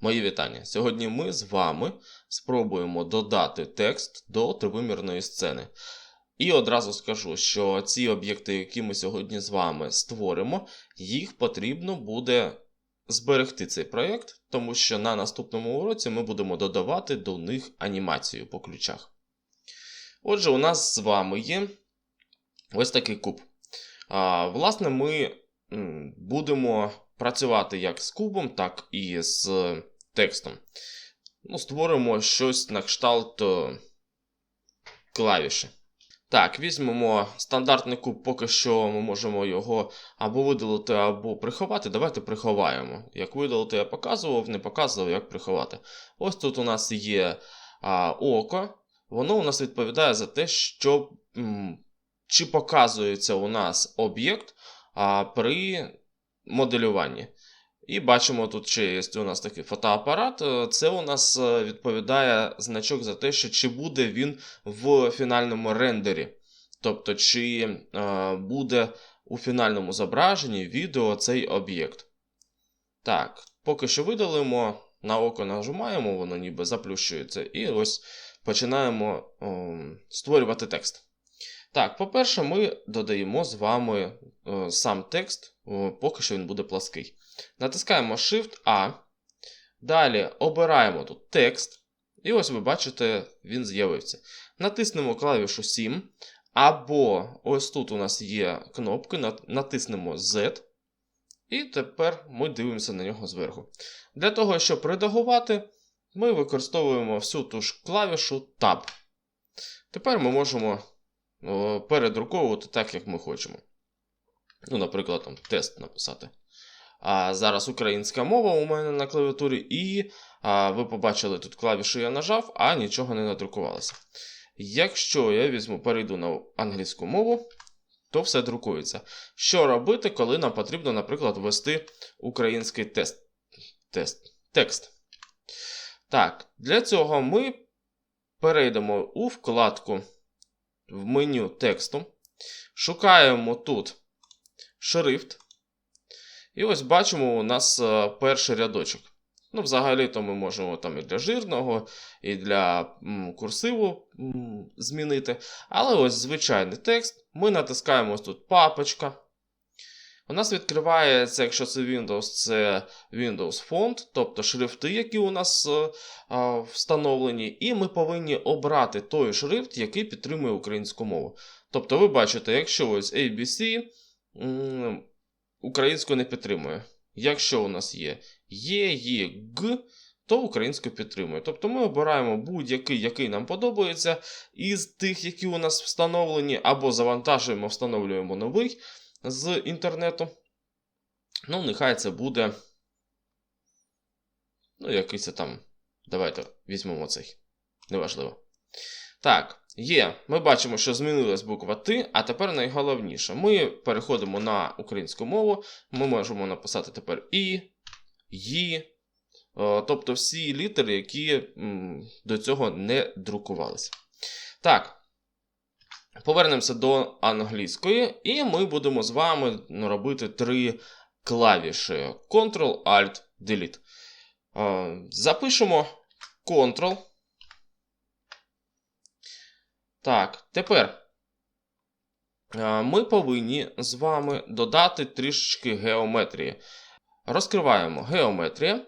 Мої вітання. Сьогодні ми з вами спробуємо додати текст до тривимірної сцени. І одразу скажу, що ці об'єкти, які ми сьогодні з вами створимо, їх потрібно буде зберегти цей проєкт, тому що на наступному уроці ми будемо додавати до них анімацію по ключах. Отже, у нас з вами є ось такий куб. А, власне, ми будемо працювати як з кубом, так і з текстом. Ну, створимо щось на кшталт е, клавіші. Так, візьмемо стандартний куб, поки що ми можемо його або видалити, або приховати. Давайте приховаємо. Як видалити, я показував, не показував, як приховати. Ось тут у нас є а, око. Воно у нас відповідає за те, що м, чи показується у нас об'єкт а, при моделюванні. І бачимо, тут ще є у нас такий фотоапарат. Е, Це у нас е, відповідає значок за те, що чи буде він в фінальному рендері. Тобто, чи е, буде у фінальному зображенні відео цей об'єкт. Так, поки що видалимо, на око нажимаємо, воно ніби заплющується. І ось починаємо о, створювати текст. Так, по-перше, ми додаємо з вами е, сам текст, о, поки що він буде плаский. Натискаємо Shift-A. Далі обираємо тут текст. І ось ви бачите, він з'явився. Натиснемо клавішу 7. Або ось тут у нас є кнопки, натиснемо Z. І тепер ми дивимося на нього зверху. Для того, щоб редагувати, ми використовуємо всю ту ж клавішу Tab. Тепер ми можемо передруковувати так, як ми хочемо. Ну, наприклад, там тест написати. А зараз українська мова у мене на клавіатурі, і а, ви побачили тут клавішу я нажав, а нічого не надрукувалося. Якщо я візьму, перейду на англійську мову, то все друкується. Що робити, коли нам потрібно, наприклад, ввести український тест. тест. текст? Так, для цього ми перейдемо у вкладку в меню тексту, шукаємо тут шрифт. І ось бачимо у нас е, перший рядочок. Ну, взагалі-то ми можемо там і для жирного, і для курсиву змінити. Але ось звичайний текст. Ми натискаємо ось тут папочка. У нас відкривається, якщо це Windows, це Windows Font, тобто шрифти, які у нас е, а, встановлені, і ми повинні обрати той шрифт, який підтримує українську мову. Тобто, ви бачите, якщо ось ABC українську не підтримує. Якщо у нас є Є, є Г, то українську підтримує. Тобто ми обираємо будь-який, який нам подобається, із тих, які у нас встановлені, або завантажуємо, встановлюємо новий з інтернету. Ну, нехай це буде. Ну, якийсь там. Давайте візьмемо цей. Неважливо. Так, є. Ми бачимо, що змінилась буква Т, а тепер найголовніше. Ми переходимо на українську мову. Ми можемо написати тепер І, Ї. е, Тобто всі літери, які до цього не друкувалися. Так. Повернемося до англійської, і ми будемо з вами робити три клавіші: Ctrl-Alt-Delete. Е, Запишемо Ctrl. Так, тепер е, ми повинні з вами додати трішечки геометрії. Розкриваємо геометрія.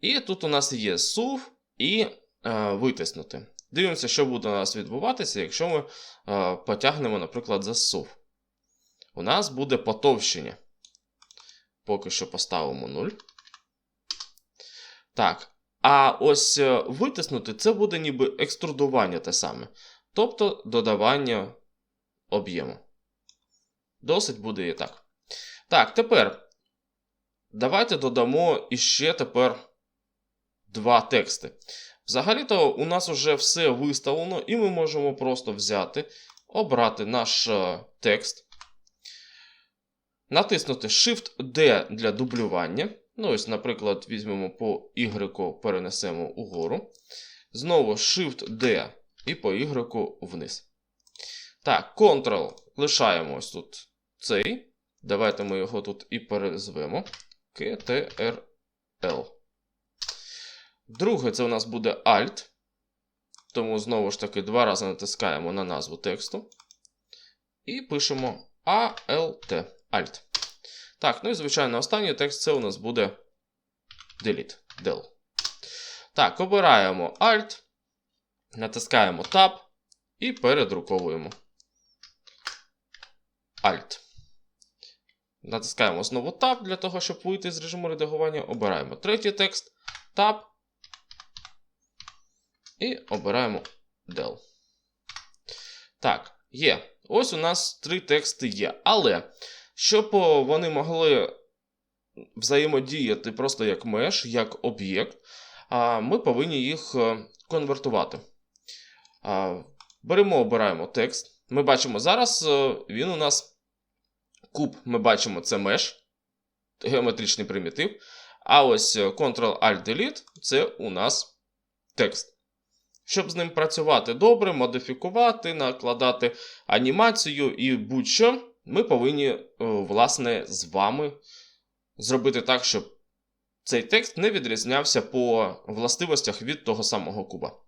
І тут у нас є сув і е, витиснути. Дивимося, що буде у нас відбуватися, якщо ми е, потягнемо, наприклад, за сув. У нас буде потовщення. Поки що поставимо 0. Так. А ось е, витиснути це буде ніби екструдування те саме. Тобто додавання об'єму. Досить буде і так. Так, тепер давайте додамо іще тепер два тексти. Взагалі-то у нас вже все виставлено, і ми можемо просто взяти, обрати наш е, текст, натиснути Shift-D для дублювання. Ну, ось, наприклад, візьмемо по Y, перенесемо угору. Знову Shift-D і по Y вниз. Так, Ctrl лишаємо ось тут цей. Давайте ми його тут і перезвемо. CTRL. Друге, це у нас буде Alt. Тому знову ж таки два рази натискаємо на назву тексту. І пишемо ALT. Alt. Так, ну і звичайно, останній текст це у нас буде delete. Del. Так, обираємо Alt, натискаємо Tab і передруковуємо. Alt. Натискаємо знову Tab для того, щоб вийти з режиму редагування. Обираємо третій текст, Tab. І обираємо Del. Так, є. Ось у нас три тексти є. Але, щоб вони могли взаємодіяти просто як меш, як об'єкт, ми повинні їх е, конвертувати. Беремо, обираємо текст. Ми бачимо зараз, е, він у нас куб, ми бачимо, це меш, геометричний примітив. А ось е, Ctrl-Alt-Delete це у нас текст. Щоб з ним працювати добре, модифікувати, накладати анімацію і будь-що, ми повинні, е, власне, з вами зробити так, щоб цей текст не відрізнявся по властивостях від того самого куба.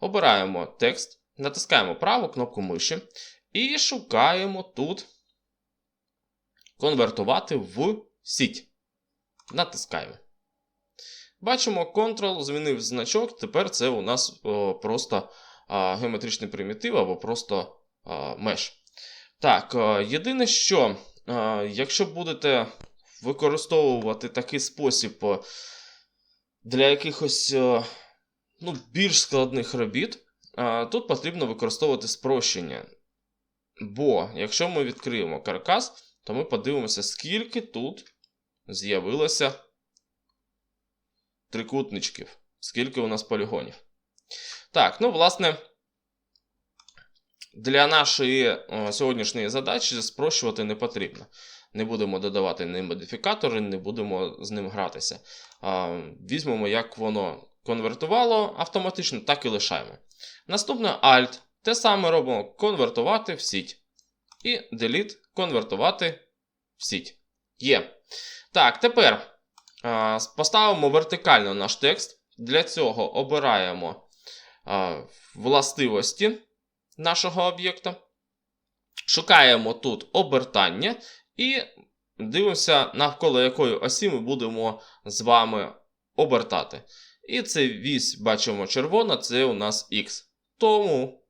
Обираємо текст, натискаємо праву кнопку миші і шукаємо тут конвертувати в сіть. Натискаємо. Бачимо, Ctrl змінив значок. Тепер це у нас о, просто а, геометричний примітив або просто а, меш. Так, а, єдине, що, а, якщо будете використовувати такий спосіб а, для якихось а, ну, більш складних робіт, тут потрібно використовувати спрощення. Бо якщо ми відкриємо каркас, то ми подивимося, скільки тут з'явилося трикутничків, скільки у нас полігонів. Так, ну, власне, для нашої о, сьогоднішньої задачі спрощувати не потрібно. Не будемо додавати ні модифікатори, не будемо з ним гратися. Візьмемо, як воно конвертувало автоматично, так і лишаємо. Наступне Alt. Те саме робимо конвертувати в сіть. І Delete конвертувати в сіть. Є. Так, тепер. Поставимо вертикально наш текст. Для цього обираємо властивості нашого об'єкта. Шукаємо тут обертання і дивимося, навколо якої осі ми будемо з вами обертати. І це вісь, бачимо, червона, це у нас X. Тому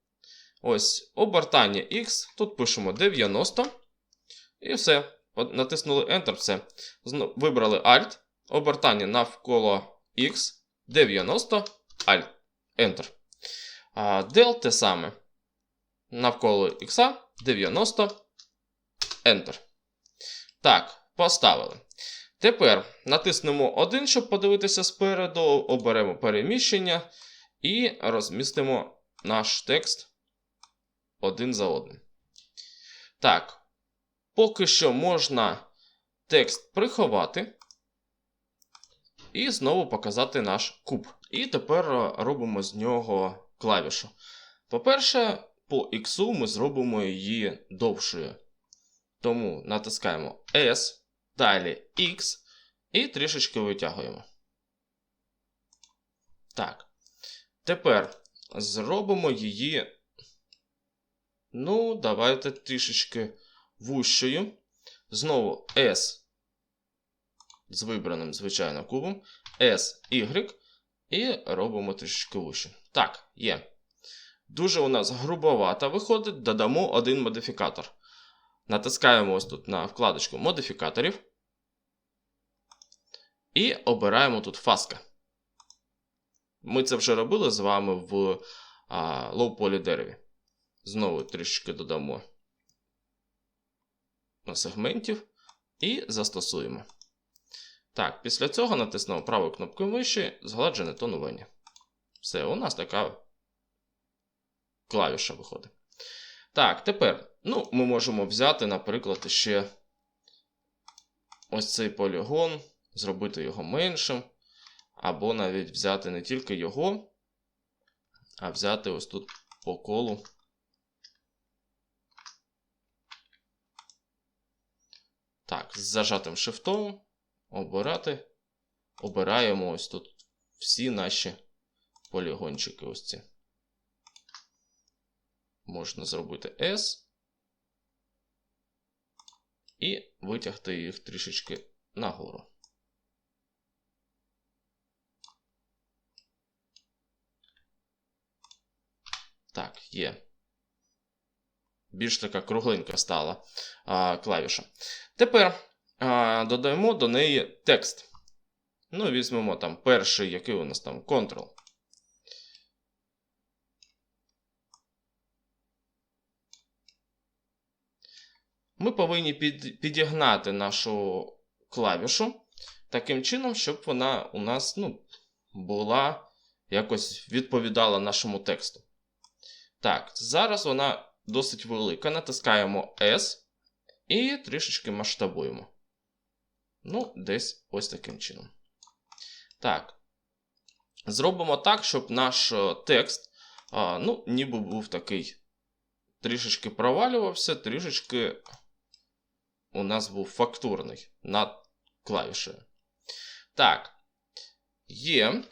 ось обертання X. Тут пишемо 90. І все. Натиснули Enter, все. Вибрали Alt обертання навколо X 90 Alt. Enter. А Del те саме. Навколо X 90 Enter. Так, поставили. Тепер натиснемо 1, щоб подивитися спереду, оберемо переміщення і розмістимо наш текст один за одним. Так, поки що можна текст приховати. І знову показати наш куб. І тепер робимо з нього клавішу. По-перше, по X ми зробимо її довшою. Тому натискаємо S, далі X і трішечки витягуємо. Так. Тепер зробимо її. Ну, давайте трішечки вущою. Знову S з вибраним, звичайно, кубом. S, Y. І робимо трішки вище. Так, є. Дуже у нас грубовато виходить, додамо один модифікатор. Натискаємо ось тут на вкладочку модифікаторів. І обираємо тут фаска. Ми це вже робили з вами в лоу-полі дереві. Знову трішки додамо на сегментів і застосуємо. Так, після цього натиснемо правою кнопкою миші згладжене тонування. Все, у нас така клавіша виходить. Так, тепер ну, ми можемо взяти, наприклад, ще ось цей полігон, зробити його меншим. Або навіть взяти не тільки його, а взяти ось тут по колу. Так, з зажатим шифтом обирати. Обираємо ось тут всі наші полігончики ось ці. Можна зробити S і витягти їх трішечки нагору. Так, є. Більш така кругленька стала а, клавіша. Тепер а, додаємо до неї текст. Ну, візьмемо там перший, який у нас там Ctrl. Ми повинні під, підігнати нашу клавішу таким чином, щоб вона у нас ну, була якось відповідала нашому тексту. Так, зараз вона досить велика. Натискаємо S і трішечки масштабуємо. Ну, десь ось таким чином. Так. Зробимо так, щоб наш е, текст, ну, ніби був такий. Трішечки провалювався, трішечки у нас був фактурний над клавішею. Так. Є.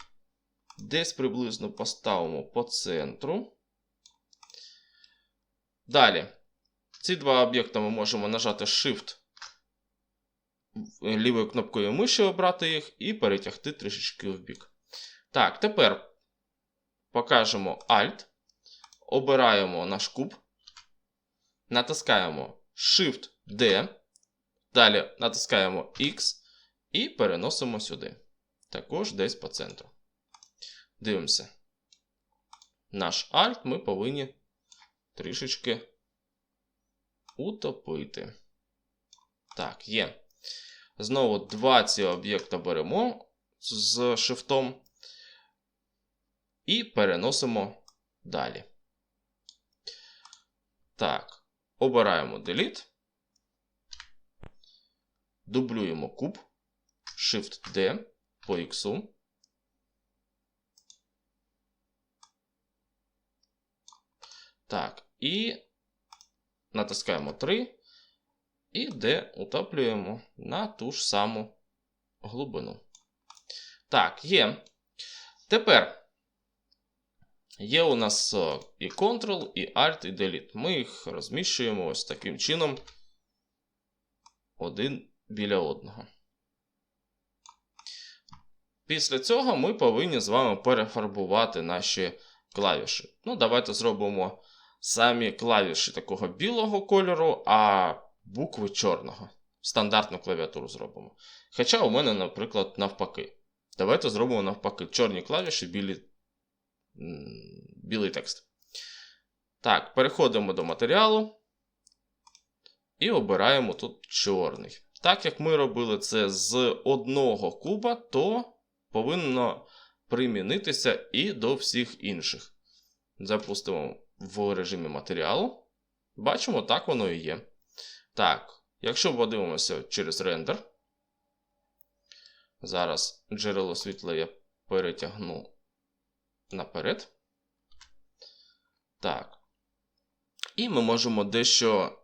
Десь приблизно поставимо по центру. Далі. Ці два об'єкти ми можемо нажати Shift лівою кнопкою миші обрати їх і перетягти трішечки в бік. Так, тепер покажемо Alt. Обираємо наш куб. Натискаємо Shift-D. Далі натискаємо X і переносимо сюди. Також десь по центру. Дивимося. Наш Alt ми повинні трішечки утопити. Так, є. Знову два ці об'єкта беремо з шифтом і переносимо далі. Так, обираємо Delete. Дублюємо куб. Shift-D по X. Так, і натискаємо 3. І D утоплюємо на ту ж саму глибину. Так, є. Тепер є у нас е, і Ctrl, і Alt, і Delete. Ми їх розміщуємо ось таким чином один біля одного. Після цього ми повинні з вами перефарбувати наші клавіші. Ну, давайте зробимо самі клавіші такого білого кольору, а букви чорного. Стандартну клавіатуру зробимо. Хоча у мене, наприклад, навпаки. Давайте зробимо навпаки. Чорні клавіші, білі, білий текст. Так, переходимо до матеріалу. І обираємо тут чорний. Так як ми робили це з одного куба, то повинно примінитися і до всіх інших. Запустимо в режимі матеріалу. Бачимо, так воно і є. Так, якщо подивимося через рендер, зараз джерело світла я перетягну наперед. Так. І ми можемо дещо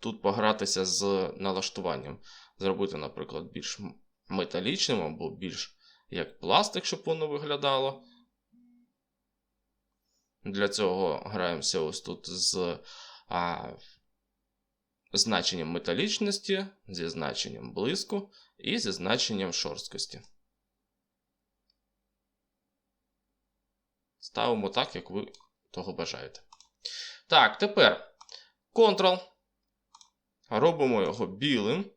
тут погратися з налаштуванням. Зробити, наприклад, більш металічним або більш як пластик, щоб воно виглядало. Для цього граємося ось тут з а, значенням металічності, зі значенням блиску і зі значенням шорсткості. Ставимо так, як ви того бажаєте. Так, тепер Ctrl. Робимо його білим.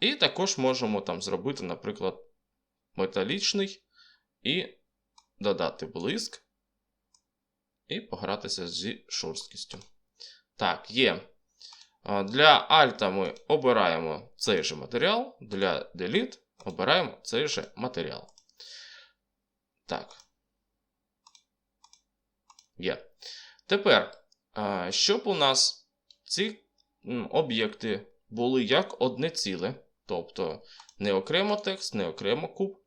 І також можемо там зробити, наприклад, металічний і додати блиск. І погратися зі шорсткістю. Так, є. Для Alt ми обираємо цей же матеріал, для Delete обираємо цей же матеріал. Так. Є. Тепер, щоб у нас ці об'єкти були як одне ціле, тобто не окремо текст, не окремо куб,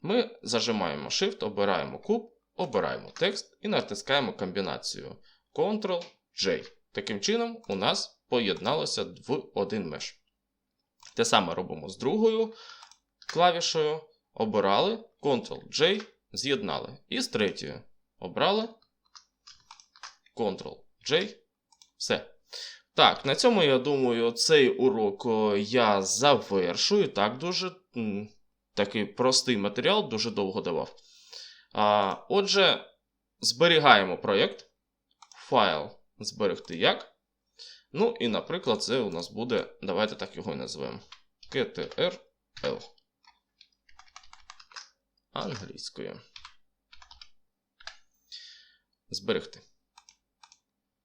ми зажимаємо Shift, обираємо куб, обираємо текст і натискаємо комбінацію Ctrl-J. Таким чином, у нас поєдналося в один меж. Те саме робимо з другою клавішою. обирали, Ctrl-J, з'єднали. І з третьою обрали, Ctrl-J, все. Так, на цьому, я думаю, цей урок я завершую. Так, дуже такий простий матеріал, дуже довго давав. А, отже, зберігаємо проєкт. Файл зберегти як. Ну, і, наприклад, це у нас буде, давайте так його і назвемо. KTRL. Англійською. Зберегти.